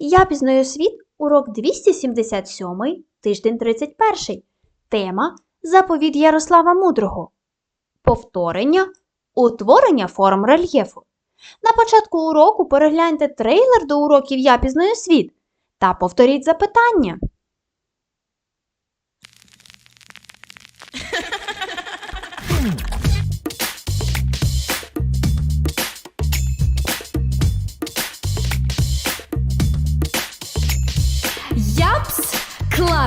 Я пізнаю світ, урок 277, тиждень 31. Тема Заповідь Ярослава Мудрого. Повторення, утворення форм рельєфу. На початку уроку перегляньте трейлер до уроків Я пізнаю світ та повторіть запитання.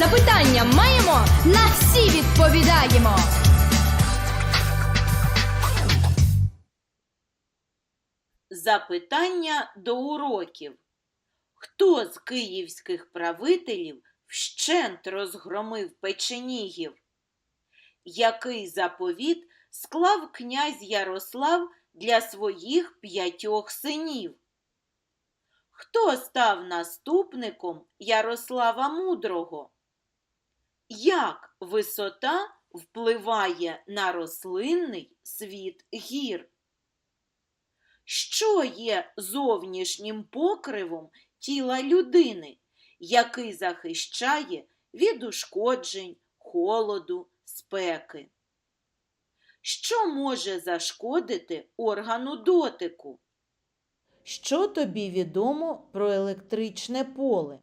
Запитання маємо, на всі відповідаємо. Запитання до уроків. Хто з київських правителів вщент розгромив печенігів? Який заповіт склав князь Ярослав для своїх п'ятьох синів? Хто став наступником Ярослава Мудрого? Як висота впливає на рослинний світ гір? Що є зовнішнім покривом тіла людини, який захищає від ушкоджень, холоду, спеки? Що може зашкодити органу дотику? Що тобі відомо про електричне поле?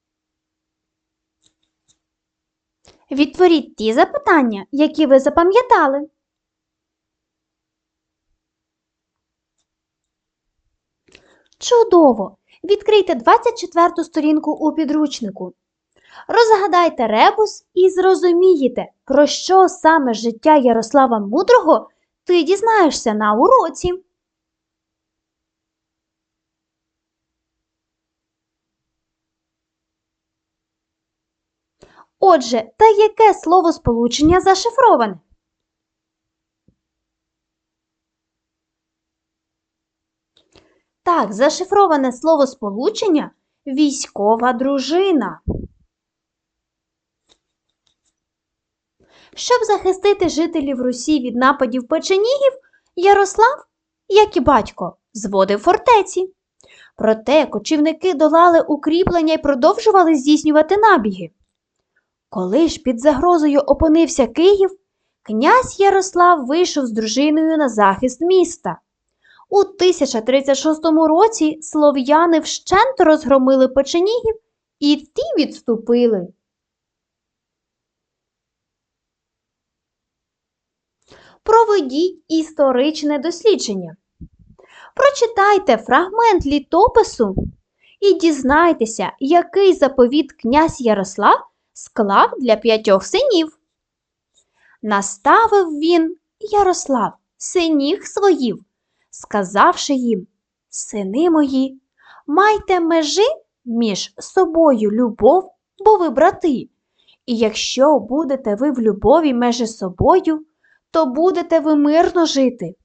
Відтворіть ті запитання, які ви запам'ятали. Чудово! Відкрийте 24 сторінку у підручнику. Розгадайте ребус і зрозумієте, про що саме життя Ярослава Мудрого ти дізнаєшся на уроці. Отже, та яке словосполучення зашифроване? Так, зашифроване словосполучення військова дружина. Щоб захистити жителів Русі від нападів печенігів, Ярослав, як і батько, зводив фортеці. Проте кочівники долали укріплення і продовжували здійснювати набіги. Коли ж під загрозою опинився Київ, князь Ярослав вийшов з дружиною на захист міста. У 1036 році слов'яни вщент розгромили печенігів і ті відступили. Проведіть історичне дослідження. Прочитайте фрагмент літопису і дізнайтеся, який заповіт князь Ярослав склав для п'ятьох синів. Наставив він Ярослав синів своїв, сказавши їм, сини мої, майте межи між собою любов, бо ви брати. І якщо будете ви в любові межі собою, то будете ви мирно жити.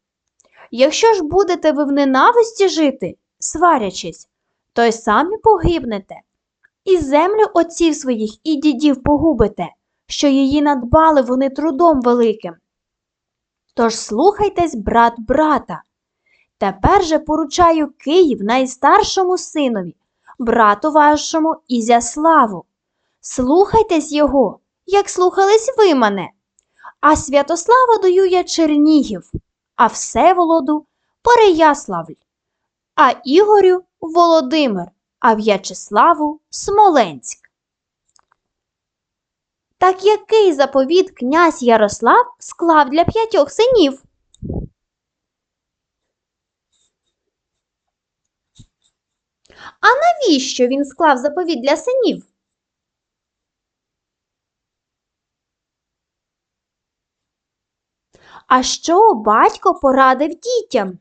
Якщо ж будете ви в ненависті жити, сварячись, то й самі погибнете. І землю отців своїх і дідів погубите, що її надбали вони трудом великим. Тож слухайтесь, брат брата. Тепер же поручаю Київ найстаршому синові, брату вашому Ізяславу. Слухайтесь його, як слухались ви мене. А Святослава даю я Чернігів, а Всеволоду Переяславль, а Ігорю Володимир, а В'ячеславу Смоленськ. Так який заповіт князь Ярослав склав для п'ятьох синів? А навіщо він склав заповіт для синів? А що батько порадив дітям?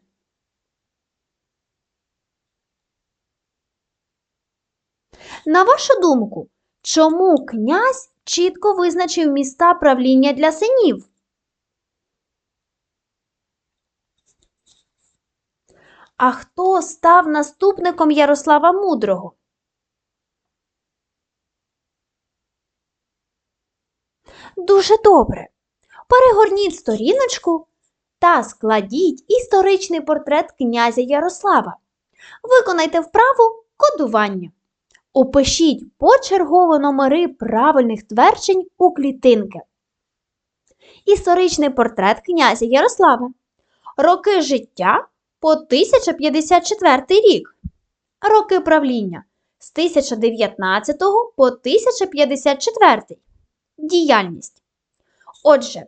На вашу думку, чому князь чітко визначив міста правління для синів? А хто став наступником Ярослава Мудрого? Дуже добре. Перегорніть сторіночку та складіть історичний портрет князя Ярослава. Виконайте вправу кодування. Опишіть почергово номери правильних тверджень у клітинки. Історичний портрет князя Ярослава. Роки життя по 1054 рік. Роки правління з 1019 по 1054. Діяльність. Отже,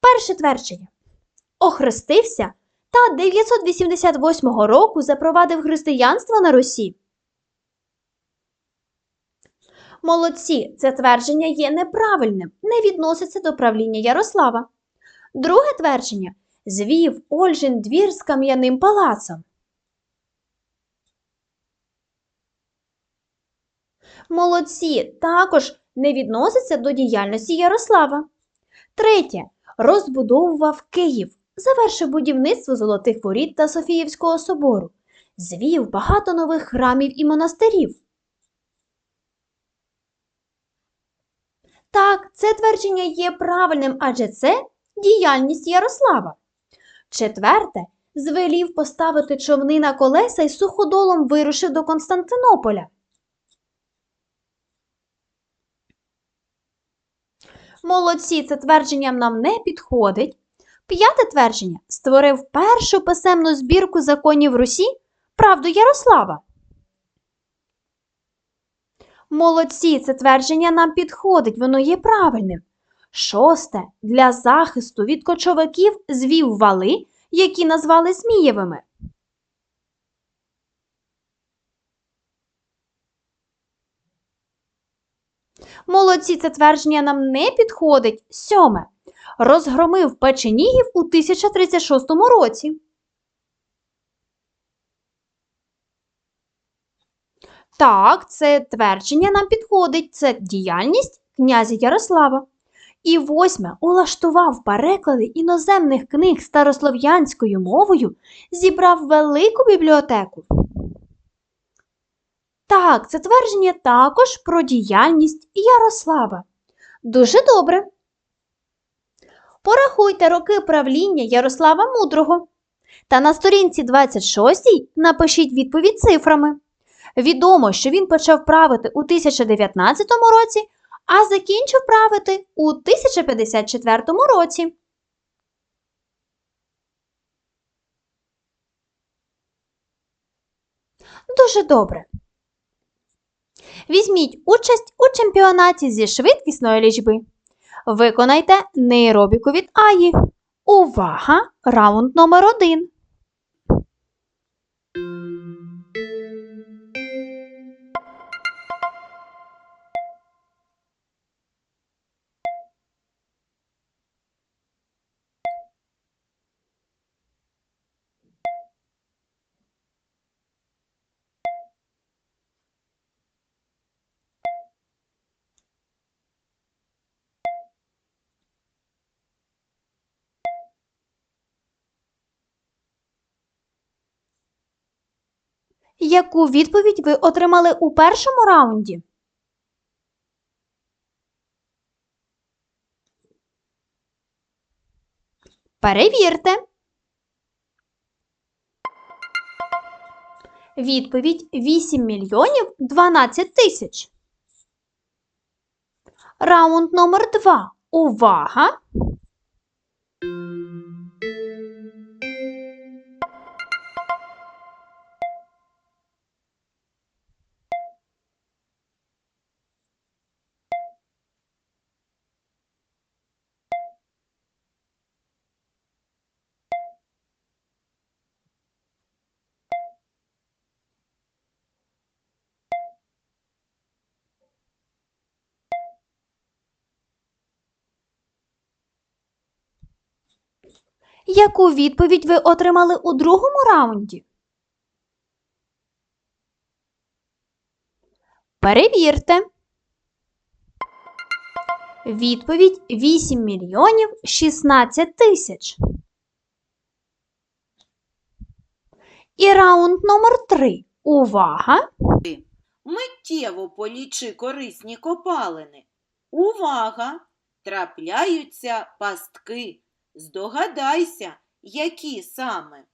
перше твердження. Охрестився та 988 року запровадив християнство на Русі. Молодці, це твердження є неправильним, не відноситься до правління Ярослава. Друге твердження звів Ольжин двір з кам'яним палацом. Молодці також не відноситься до діяльності Ярослава. Третє. Розбудовував Київ, завершив будівництво Золотих Воріт та Софіївського собору, звів багато нових храмів і монастирів. Так, це твердження є правильним, адже це діяльність Ярослава. Четверте, звелів поставити човни на колеса і суходолом вирушив до Константинополя. Молодці, це твердження нам не підходить. П'яте твердження створив першу писемну збірку законів Русі правду Ярослава. Молодці, це твердження нам підходить, воно є правильним. Шосте для захисту від кочовиків звів вали, які назвали Змієвими. Молодці, це твердження нам не підходить. Сьоме. Розгромив печенігів у 1036 році. Так, це твердження нам підходить. Це діяльність князя Ярослава. І восьме улаштував переклади іноземних книг старослов'янською мовою, зібрав велику бібліотеку. Так, це твердження також про діяльність Ярослава. Дуже добре. Порахуйте роки правління Ярослава Мудрого. Та на сторінці 26 напишіть відповідь цифрами. Відомо, що він почав правити у 1019 році, а закінчив правити у 1054 році. Дуже добре. Візьміть участь у чемпіонаті зі швидкісної лічби. Виконайте нейробіку від Аї. Увага! Раунд номер один. Яку відповідь ви отримали у першому раунді? Перевірте. Відповідь 8 мільйонів 12 тисяч. Раунд номер 2. Увага! Яку відповідь ви отримали у другому раунді? Перевірте. Відповідь 8 мільйонів 16 тисяч. І раунд номер 3. Увага! Миттєво полічи корисні копалини. Увага! Трапляються пастки. Здогадайся, які саме.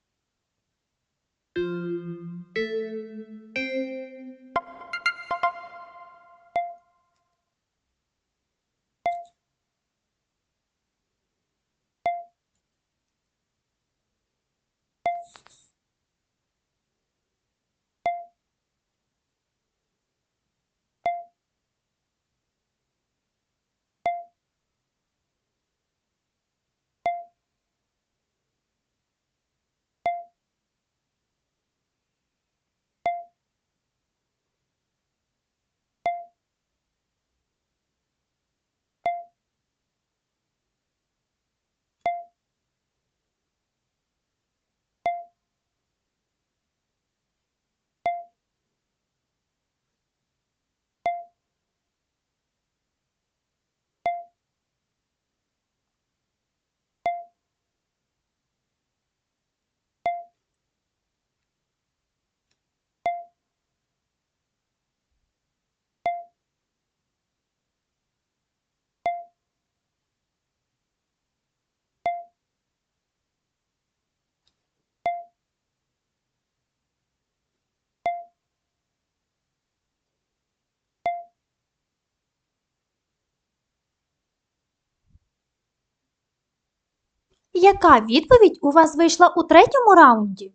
Яка відповідь у вас вийшла у третьому раунді?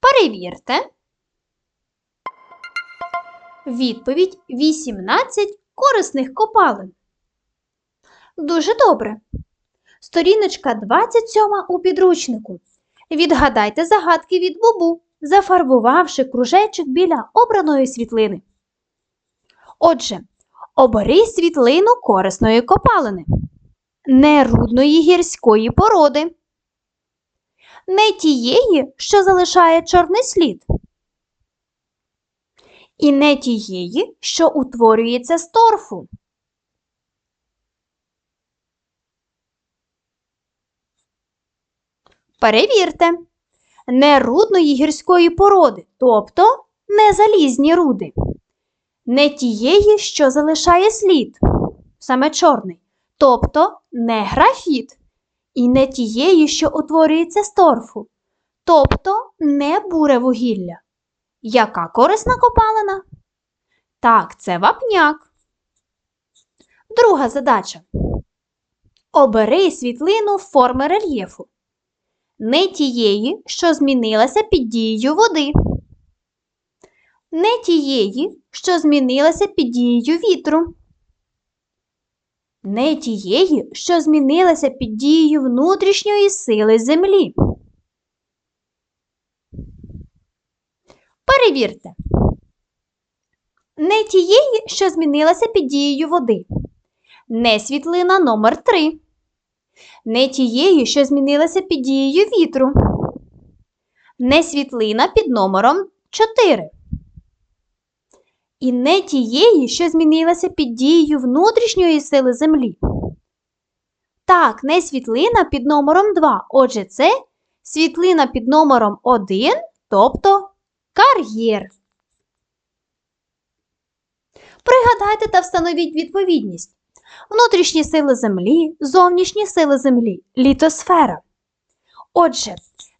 Перевірте. Відповідь 18 корисних копалин. Дуже добре. Сторіночка 27 у підручнику. Відгадайте загадки від Бубу, зафарбувавши кружечок біля обраної світлини. Отже, обери світлину корисної копалини, нерудної гірської породи, не тієї, що залишає чорний слід, і не тієї, що утворюється з торфу. Перевірте. Нерудної гірської породи, тобто не залізні руди не тієї, що залишає слід, саме чорний, тобто не графіт, і не тієї, що утворюється з торфу, тобто не буре вугілля. Яка корисна копалина? Так, це вапняк. Друга задача. Обери світлину форми рельєфу. Не тієї, що змінилася під дією води не тієї, що змінилася під дією вітру, не тієї, що змінилася під дією внутрішньої сили землі. Перевірте. Не тієї, що змінилася під дією води. Не світлина номер 3 Не тієї, що змінилася під дією вітру. Не світлина під номером 4 і не тієї, що змінилася під дією внутрішньої сили Землі. Так, не світлина під номером 2. Отже, це світлина під номером 1, тобто кар'єр. Пригадайте та встановіть відповідність. Внутрішні сили Землі, зовнішні сили Землі, літосфера. Отже,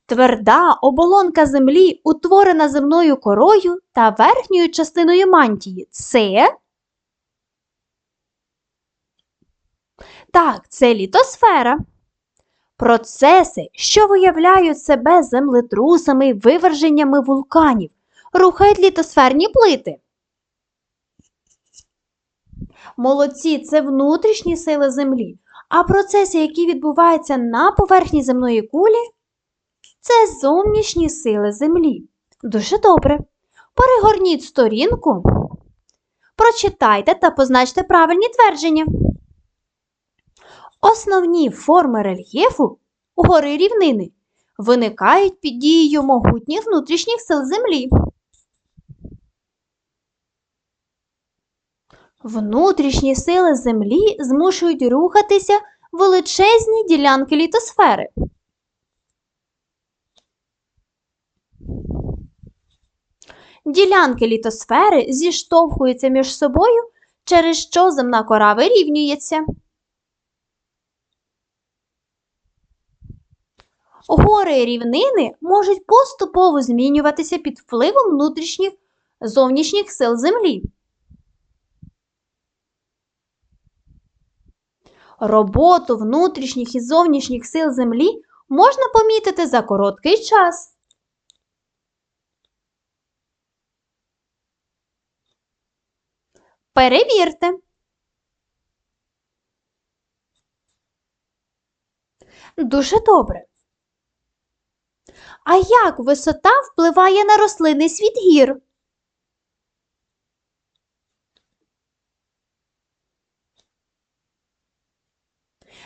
Тверда оболонка землі, утворена земною корою та верхньою частиною мантії. Це. Так, це літосфера. Процеси, що виявляють себе землетрусами, виверженнями вулканів, рухають літосферні плити. Молодці це внутрішні сили Землі, а процеси, які відбуваються на поверхні земної кулі, це зовнішні сили Землі. Дуже добре. Перегорніть сторінку, прочитайте та позначте правильні твердження. Основні форми рельєфу гори рівнини виникають під дією могутніх внутрішніх сил Землі. Внутрішні сили Землі змушують рухатися величезні ділянки літосфери. Ділянки літосфери зіштовхуються між собою, через що земна кора вирівнюється. Гори і рівнини можуть поступово змінюватися під впливом внутрішніх зовнішніх сил Землі. Роботу внутрішніх і зовнішніх сил Землі можна помітити за короткий час. Перевірте. Дуже добре. А як висота впливає на рослинний світ гір?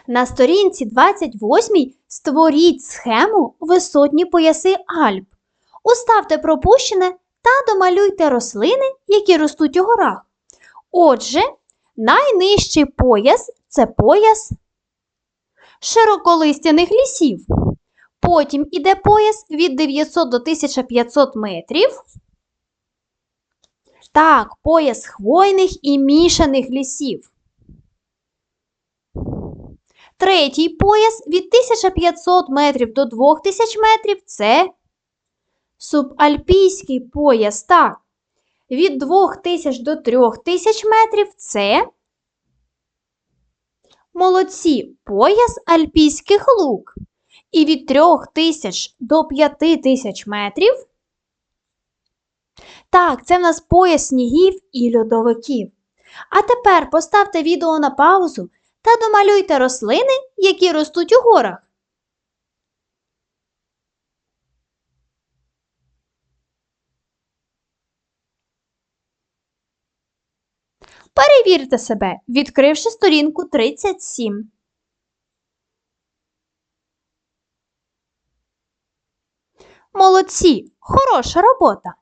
На сторінці 28 створіть схему висотні пояси Альп. Уставте пропущене та домалюйте рослини, які ростуть у горах. Отже, найнижчий пояс це пояс широколистяних лісів. Потім іде пояс від 900 до 1500 метрів. Так, пояс хвойних і мішаних лісів. Третій пояс від 1500 метрів до 2000 метрів це субальпійський пояс. Так, від 2000 до 3000 метрів це молодці пояс альпійських лук. І від 3000 до 5000 метрів. Так, це в нас пояс снігів і льодовиків. А тепер поставте відео на паузу та домалюйте рослини, які ростуть у горах. Перевірте себе, відкривши сторінку 37. Молодці! Хороша робота!